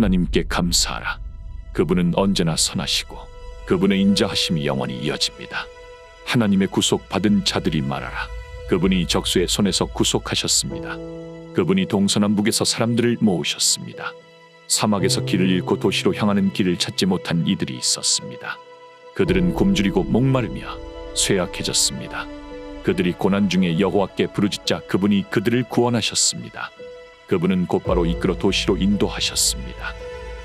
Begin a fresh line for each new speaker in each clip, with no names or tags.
하나님께 감사하라. 그분은 언제나 선하시고 그분의 인자하심이 영원히 이어집니다. 하나님의 구속 받은 자들이 말하라. 그분이 적수의 손에서 구속하셨습니다. 그분이 동서남북에서 사람들을 모으셨습니다. 사막에서 길을 잃고 도시로 향하는 길을 찾지 못한 이들이 있었습니다. 그들은 굶주리고 목마르며 쇠약해졌습니다. 그들이 고난 중에 여호와께 부르짖자 그분이 그들을 구원하셨습니다. 그분은 곧바로 이끌어 도시로 인도하셨습니다.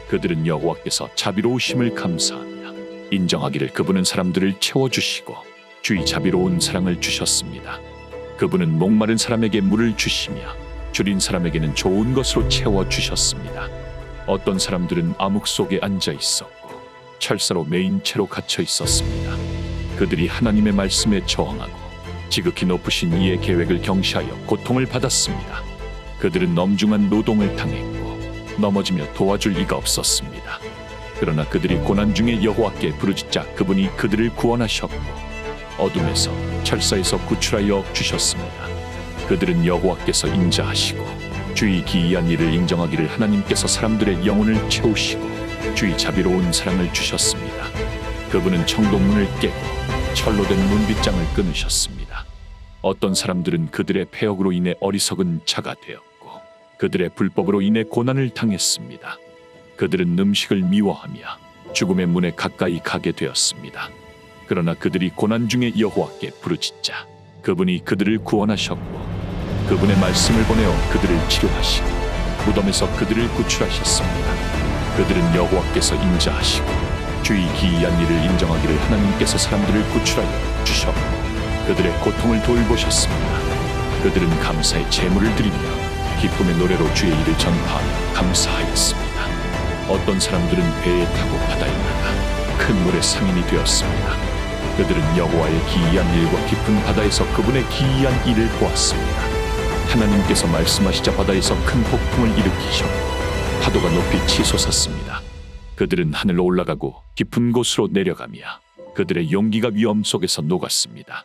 그들은 여호와께서 자비로우심을 감사하며 인정하기를 그분은 사람들을 채워주시고 주의 자비로운 사랑을 주셨습니다. 그분은 목마른 사람에게 물을 주시며 줄인 사람에게는 좋은 것으로 채워 주셨습니다. 어떤 사람들은 암흑 속에 앉아 있었고 철사로 메인 채로 갇혀 있었습니다. 그들이 하나님의 말씀에 저항하고 지극히 높으신 이의 계획을 경시하여 고통을 받았습니다. 그들은 엄중한 노동을 당했고 넘어지며 도와줄 이가 없었습니다. 그러나 그들이 고난 중에 여호와께 부르짖자 그분이 그들을 구원하셨고 어둠에서 철사에서 구출하여 주셨습니다. 그들은 여호와께서 인자하시고 주의 기이한 일을 인정하기를 하나님께서 사람들의 영혼을 채우시고 주의 자비로운 사랑을 주셨습니다. 그분은 청동문을 깨고 철로 된 문빗장을 끊으셨습니다. 어떤 사람들은 그들의 폐역으로 인해 어리석은 자가 되었고 그들의 불법으로 인해 고난을 당했습니다. 그들은 음식을 미워하며 죽음의 문에 가까이 가게 되었습니다. 그러나 그들이 고난 중에 여호와께 부르짖자 그분이 그들을 구원하셨고 그분의 말씀을 보내어 그들을 치료하시고 무덤에서 그들을 구출하셨습니다. 그들은 여호와께서 인자하시고 주의 기이한 일을 인정하기를 하나님께서 사람들을 구출하여 주셨고 그들의 고통을 돌보셨습니다. 그들은 감사의 제물을 드리며 기쁨의 노래로 주의 일을 전파하며 감사하였습니다. 어떤 사람들은 배에 타고 바다에 나가 큰 물의 상인이 되었습니다. 그들은 여호와의 기이한 일과 깊은 바다에서 그분의 기이한 일을 보았습니다. 하나님께서 말씀하시자 바다에서 큰 폭풍을 일으키셨고 파도가 높이 치솟았습니다. 그들은 하늘로 올라가고 깊은 곳으로 내려가며 그들의 용기가 위험 속에서 녹았습니다.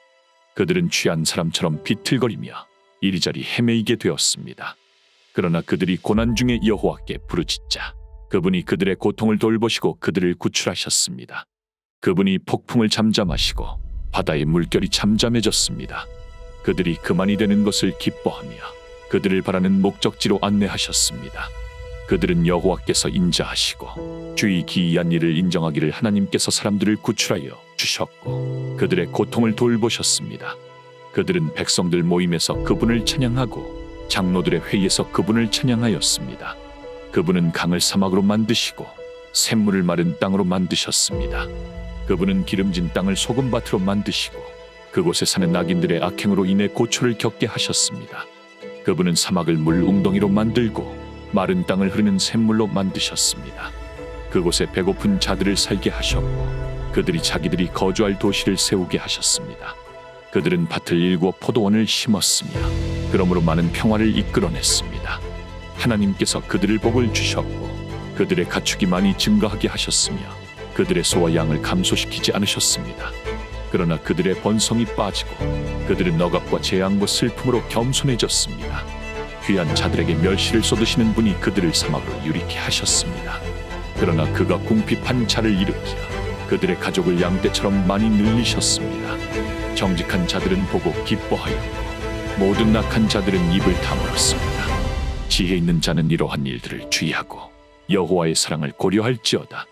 그들은 취한 사람처럼 비틀거리며 이리저리 헤매이게 되었습니다. 그러나 그들이 고난 중에 여호와께 부르짖자 그분이 그들의 고통을 돌보시고 그들을 구출하셨습니다. 그분이 폭풍을 잠잠하시고 바다의 물결이 잠잠해졌습니다. 그들이 그만이 되는 것을 기뻐하며 그들을 바라는 목적지로 안내하셨습니다. 그들은 여호와께서 인자하시고 주의 기이한 일을 인정하기를 하나님께서 사람들을 구출하여 주셨고 그들의 고통을 돌보셨습니다. 그들은 백성들 모임에서 그분을 찬양하고 장로들의 회의에서 그분을 찬양하였습니다. 그분은 강을 사막으로 만드시고 샘물을 마른 땅으로 만드셨습니다. 그분은 기름진 땅을 소금밭으로 만드시고 그곳에 사는 낙인들의 악행으로 인해 고초를 겪게 하셨습니다. 그분은 사막을 물 웅덩이로 만들고 마른 땅을 흐르는 샘물로 만드셨습니다. 그곳에 배고픈 자들을 살게 하셨고 그들이 자기들이 거주할 도시를 세우게 하셨습니다. 그들은 밭을 일고 포도원을 심었으며 그러므로 많은 평화를 이끌어냈습니다. 하나님께서 그들을 복을 주셨고 그들의 가축이 많이 증가하게 하셨으며 그들의 소와 양을 감소시키지 않으셨습니다. 그러나 그들의 번성이 빠지고 그들은 억압과 재앙과 슬픔으로 겸손해졌습니다. 귀한 자들에게 멸시를 쏟으시는 분이 그들을 사막으로 유리케 하셨습니다. 그러나 그가 궁핍한 자를 일으켜 그들의 가족을 양떼처럼 많이 늘리셨습니다. 정직한 자들은 보고 기뻐하였고 모든 낙한 자들은 입을 다물었습니다. 지혜 있는 자는 이러한 일들을 주의하고 여호와의 사랑을 고려할지어다.